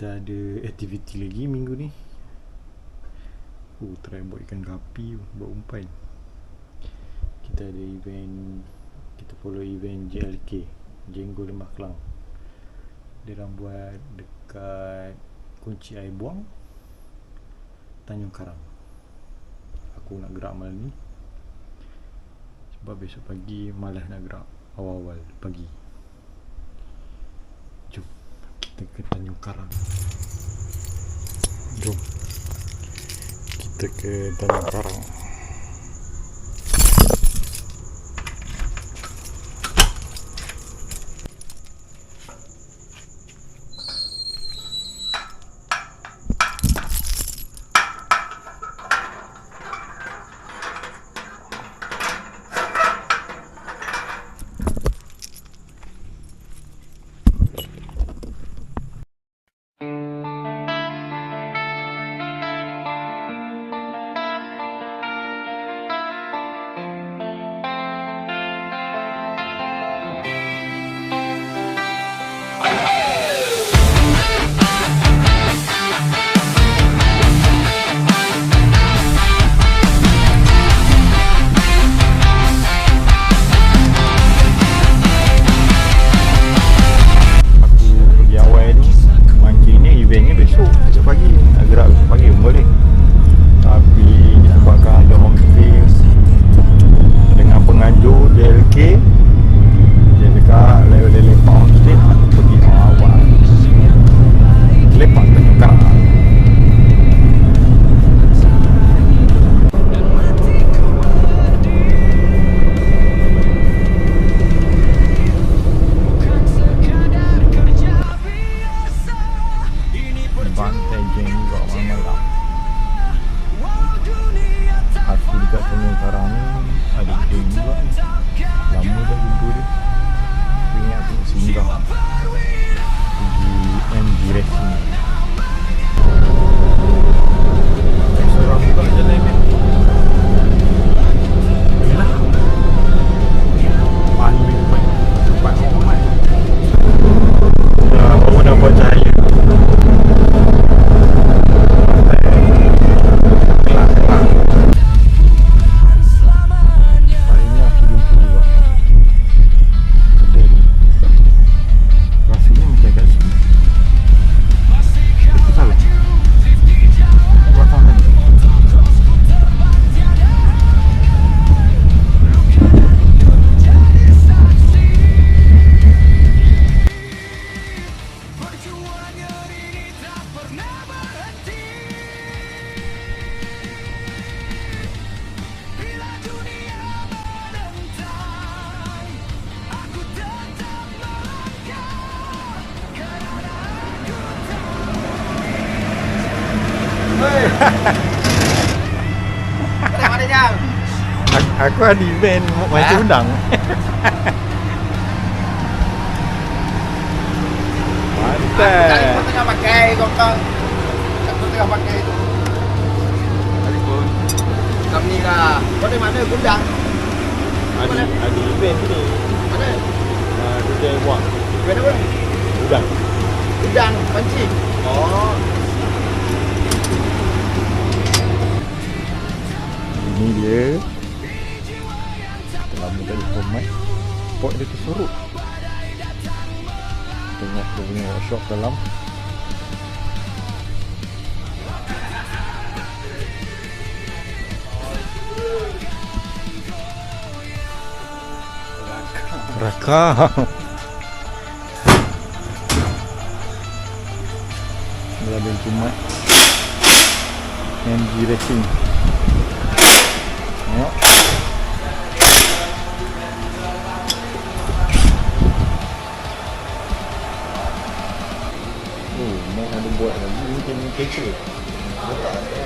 kita ada aktiviti lagi minggu ni. Oh, try buat ikan gapi buat umpan. Kita ada event kita follow event JLK Jenggo Lembah Kelang. Dia buat dekat kunci air buang Tanjung Karang. Aku nak gerak malam ni. Sebab besok pagi malas nak gerak awal-awal pagi jom kita ke Tanjung Karang jom. Kita ke Tanjung Karang Aku, aku ada event Macam Ha? undang Mantap Kau tengah pakai kau kau. Aku tengah pakai tu. Assalamualaikum. Kami ni lah. Kau dari mana? Gundang. Ada, ada event ni Mana? uh, Kedai buang Mana pun? Udang Gundang pancing. Oh. Ini dia Ada format Pot dia tersorok Tengok dia punya workshop dalam. Rakam Belah Jumat MG Racing. Tengok ni macam kereta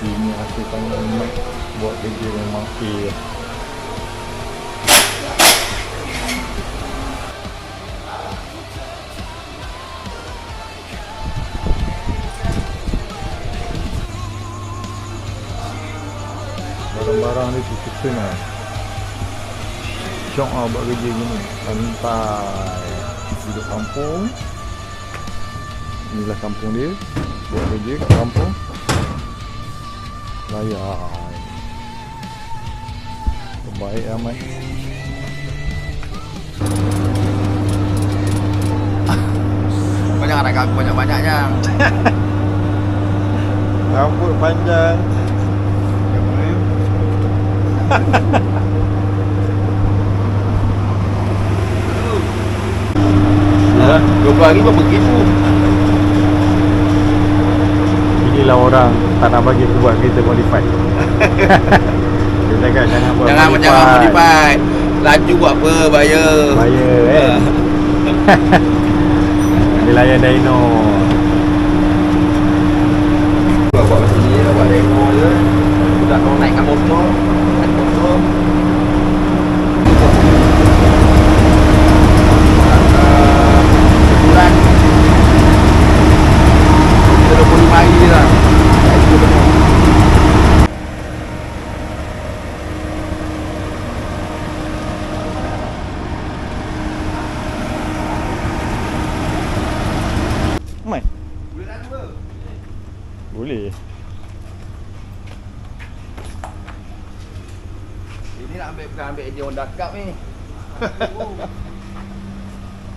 Ini aku tanya mic buat kerja A lah Barang-barang dia tu susun lah syok lah buat kerja gini. Santai Hidup kampung. Inilah kampung dia. Buat kerja kat kampung. Layan. Terbaik amat Banyak anak aku banyak-banyaknya. Rambut panjang Ha, 20 hari pun begitu. Inilah orang tak nak bagi aku buat kereta modified Dia cakap jangan buat Jangan jangan modify. Laju buat apa bayar. Bayar eh Dia layan dyno Buat buat macam ni lah, buat demo je. Budak kau naikkan motor, naik motor. Ah, Sebulan 25 hari je lah. Itu benar. Mai Boleh Ini nak ambil bukan ambil dia Honda Cup ni.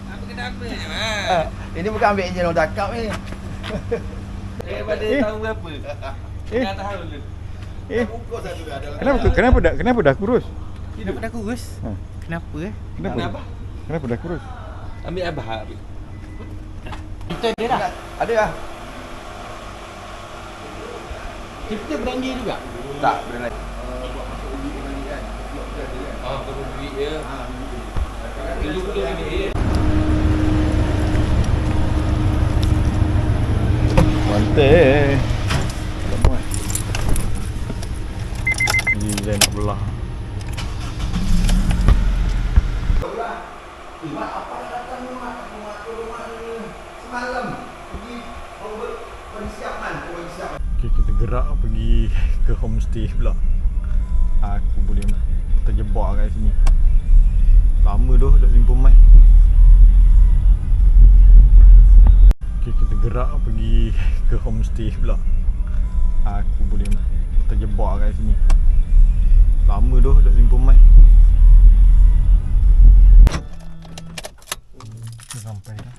Apa kenapa je Ah, Ini bukan ambil enjin Honda Cup ni. Daripada Eh. tahu berapa? Eh. Dah tahu dulu. Eh Bungkus satu dah ada. Kenapa kenapa dah kenapa dah kurus? Kenapa dah kurus? Ha. Kenapa eh? Kenapa? Kenapa? Kenapa dah kurus? Ambil abah ambil. Kita dia dah. Ada dah. Kita beranggi juga. Tak, boleh lagi. Oh, perlu duit dia. Keluk-keluk ni. Mantap. Tak muat. Ini dia nak belah. Mat apa yang datang ni mat? Mat tu rumah ni semalam pergi over persiapan, persiapan. Okay, kita gerak pergi ke homestay pula. Aku boleh terjebak kat sini. Lama doh duduk simpan mic. Okay, kita gerak pergi ke homestay pula. Aku boleh terjebak kat sini. Lama doh duduk simpan mic. Dah sampai dah.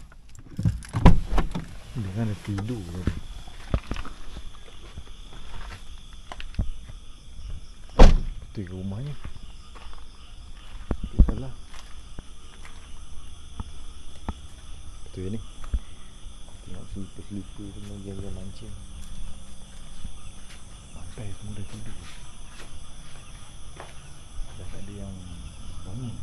Dia kan dah tidur Kita ke rumahnya. Tak salah Betul ni. Tengok selipar-selipar semua Jaga mancing Sampai semua dah tidur. Dah tak ada yang bangun.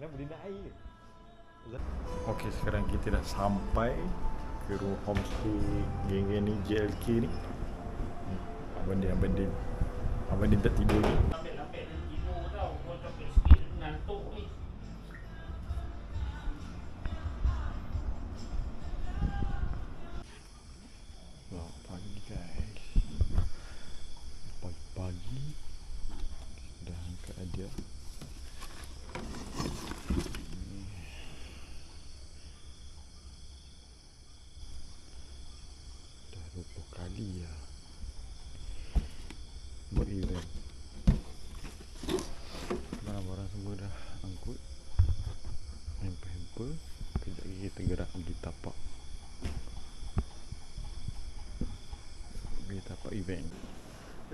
Kenapa dia nak air? ke? Okey, sekarang kita dah sampai ke rumah homestay geng-geng ni JLK ni. Abang dia, abang dia. Abang dia tak tidur ni.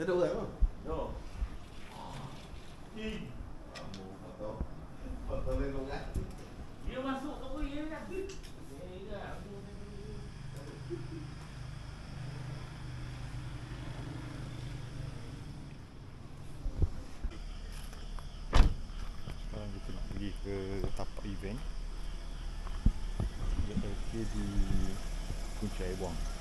Dia tak buat apa? No. Foto lelong kan? Dia masuk ke apa ya dah Eh dah Sekarang kita nak pergi ke tapak event JLK di Puncak Buang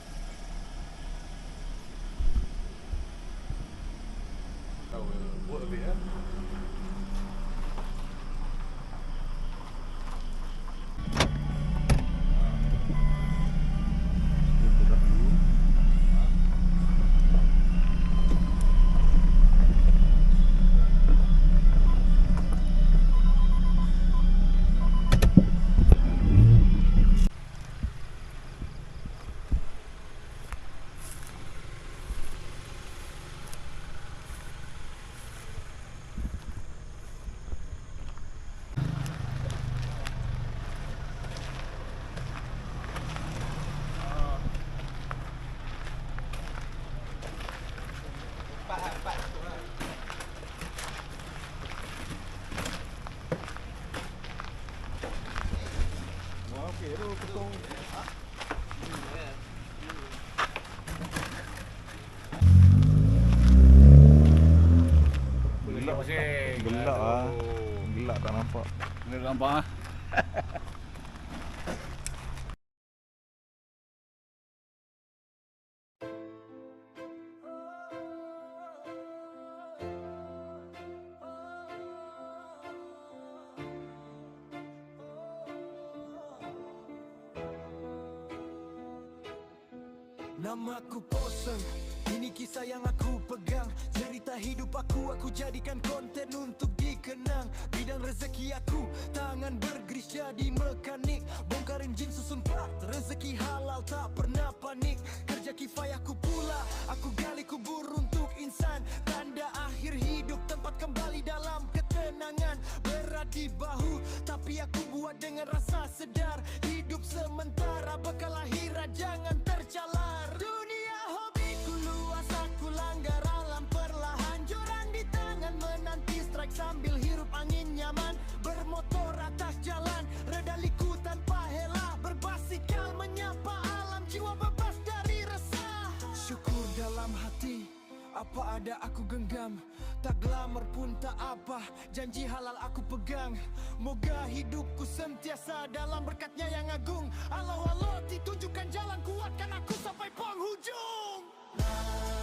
Gelap pasal. Gelak ah. Gelak tak nampak. Ni nampak ah. Namaku Poseng Ini kisah yang aku pegang. Cerita hidup aku Aku jadikan konten untuk dikenang. Bidang rezeki aku Tangan bergeris jadi mekanik. Bongkarin jin susun plat Rezeki halal tak pernah panik. Kerja kifayaku pula Aku gali kubur untuk insan. Tanda akhir hidup Tempat kembali dalam ketenangan. Berat di bahu Tapi aku buat dengan rasa sedar Hidup sementara. Bekal akhirat jangan tercalar. Dunia hobiku luas Aku langgar alam perlahan. Joran di tangan menanti strike Sambil hirup angin nyaman. Bermotor atas jalan Reda liku tanpa helah Berbasikal menyapa alam Jiwa bebas dari resah. Syukur dalam hati apa ada aku genggam Tak glamour pun tak apa. Janji halal aku pegang. Moga hidupku sentiasa Dalam berkatnya yang agung. Allah Allah ditunjukkan jalan Kuatkan aku sampai penghujung. Empan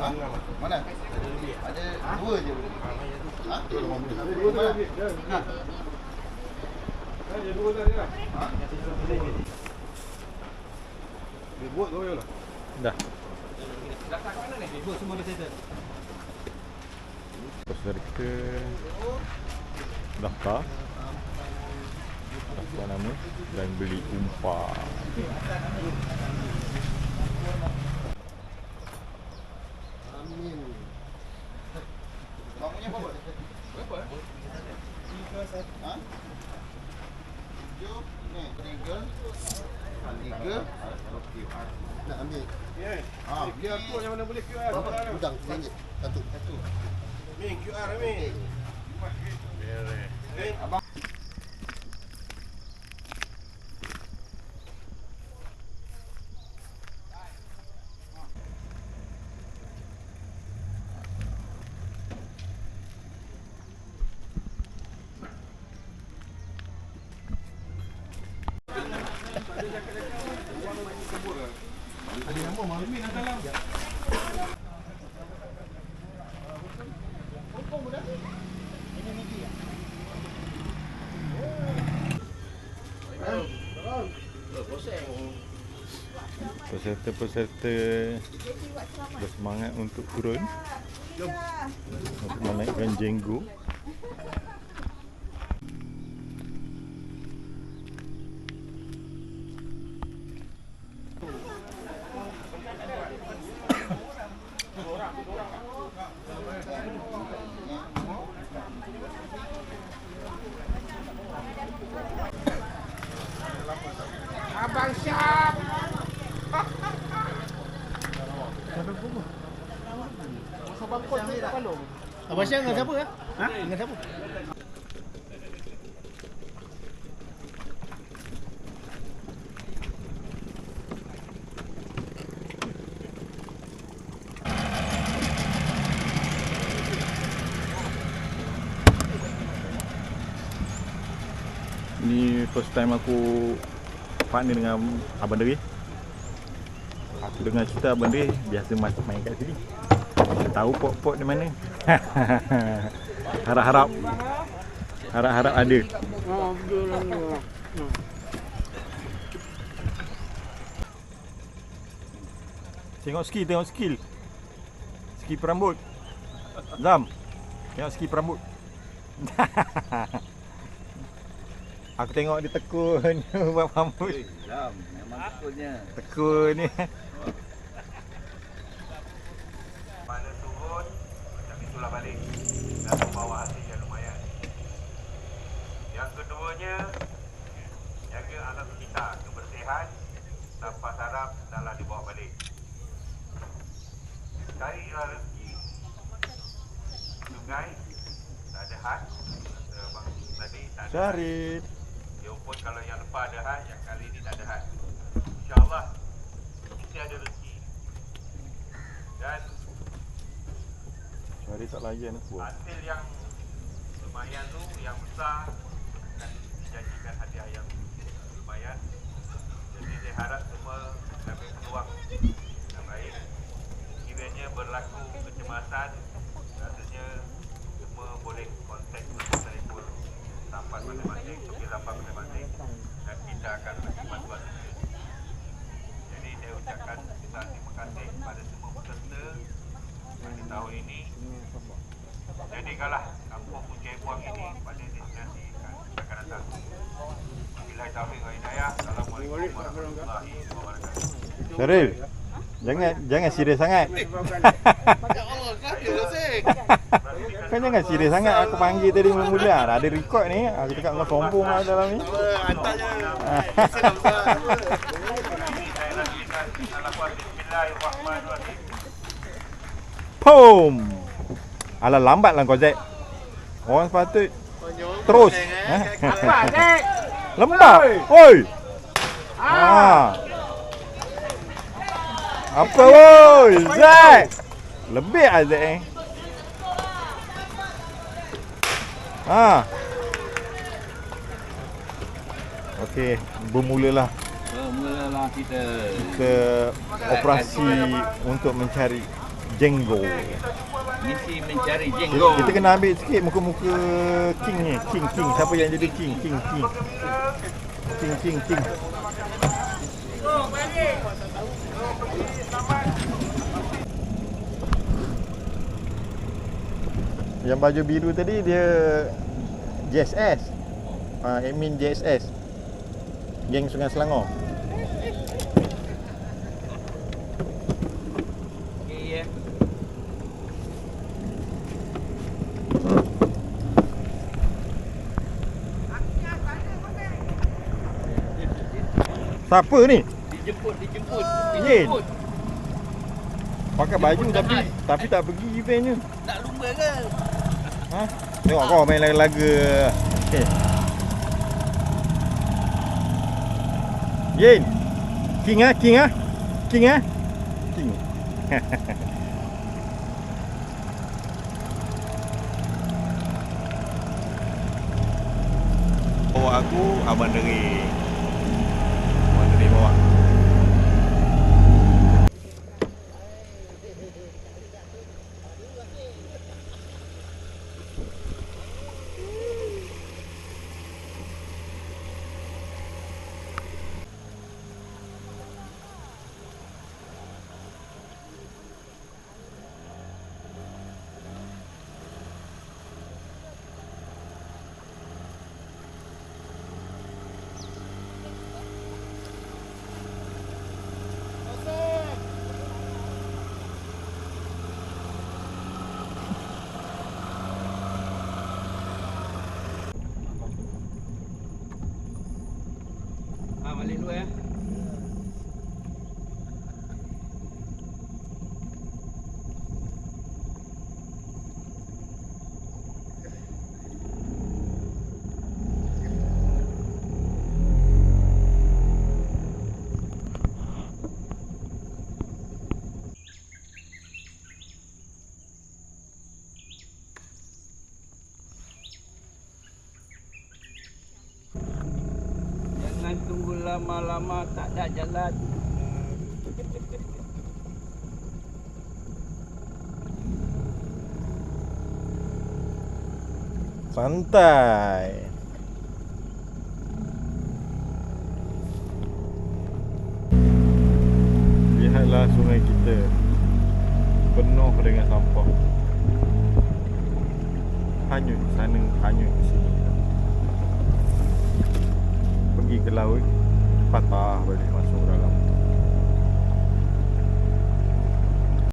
Mana? Ada dua je. Ha? Dua? Ada dua tadi lah. Dia buat kau ya lah. Dah. Belakang mana ni? Ibu semua dah settle. Peserta daftar daftar nama dan beli umpan. Bangunnya berapa? Berapa? Ha? Tujuh. Ni tiga. Tiga. Nak ambil. Ha, QR code yang mana boleh QR? Berapa? Udang RM1. Satu. Satu. Min QR Min. Abang Peserta-peserta bersemangat untuk turun untuk menaikkan jenggo. tolong. Abang Syah dengan siapa? Ya? Ha? Dengan siapa? Ni first time aku partner dengan Abang Dari Aku dengar cerita Abang Dari biasa main kat sini tak tahu pot-pot di mana. Harap-harap harap-harap ada. Tengok skill, tengok skill. Skill perambut. Zam. Tengok skill perambut. Aku tengok dia tekun buat rambut. Jam, memang tekunnya. Tekun ni. Mana turun, macam itulah balik. Dan membawa hasil yang lumayan. Yang keduanya, jaga alam sekitar, kebersihan, sampah sarap dalam dibawa balik. Carilah rezeki. Sungai, tak ada had. Kata Abang Syarit. Dia pun kalau yang lepas ada had, yang kali ni tak ada had. InsyaAllah, mesti ada rezeki. Dan Syarit tak layan aku. hasil yang lumayan tu yang besar akan dijanjikan hadiah yang lumayan jadi saya harap semua ambil peluang yang baik kiranya berlaku kecemasan rasanya semua boleh kontak sampan masing-masing sopir sampan masing-masing dan kita akan bagi bantuan jadi saya ucapkan besar terima kasih kepada semua peserta pada tahun ini Jadikanlah kampung Puncai Buang ini pada destinasi akan datang. Bila taufiq wa hidayah. Assalamualaikum warahmatullahi wabarakatuh. Syaril. Jangan jangan serius sangat. Kau jangan serius sangat aku panggil tadi mula-mula. Ada record ni. Aku cakap kau sombong lah dalam ni. Hantar je. Pum. Alah lambat lah kau Zack. Orang sepatut terus. Eh? Lembab. Oi. Ha. Apa woi? Zack. Lebih ah Zack eh. Ha. Okey, bermulalah Oh, mulalah kita. ke operasi untuk mencari jenggo. Misi mencari Kita, jenggo. kita kena ambil sikit muka-muka king ni. King, king. Siapa yang jadi king? King, king. King, king, king. Yang baju biru tadi dia JSS. Ah, admin JSS. Geng Sungai Selangor. Siapa ni? Dijemput, dijemput. Dijemput. Pakai baju tapi tapi tak pergi eventnya. Nak lumba ke? Ha? Tengok kau main laga-laga. Okay. Yin. King ah, King ah. King ah. King. Bawa aku Abang Deri. Lama-lama tak ada jalan. Santai. Lihatlah sungai kita penuh dengan sampah. Hanyut sana, hanyut ke sini. Pergi ke laut, patah balik masuk dalam.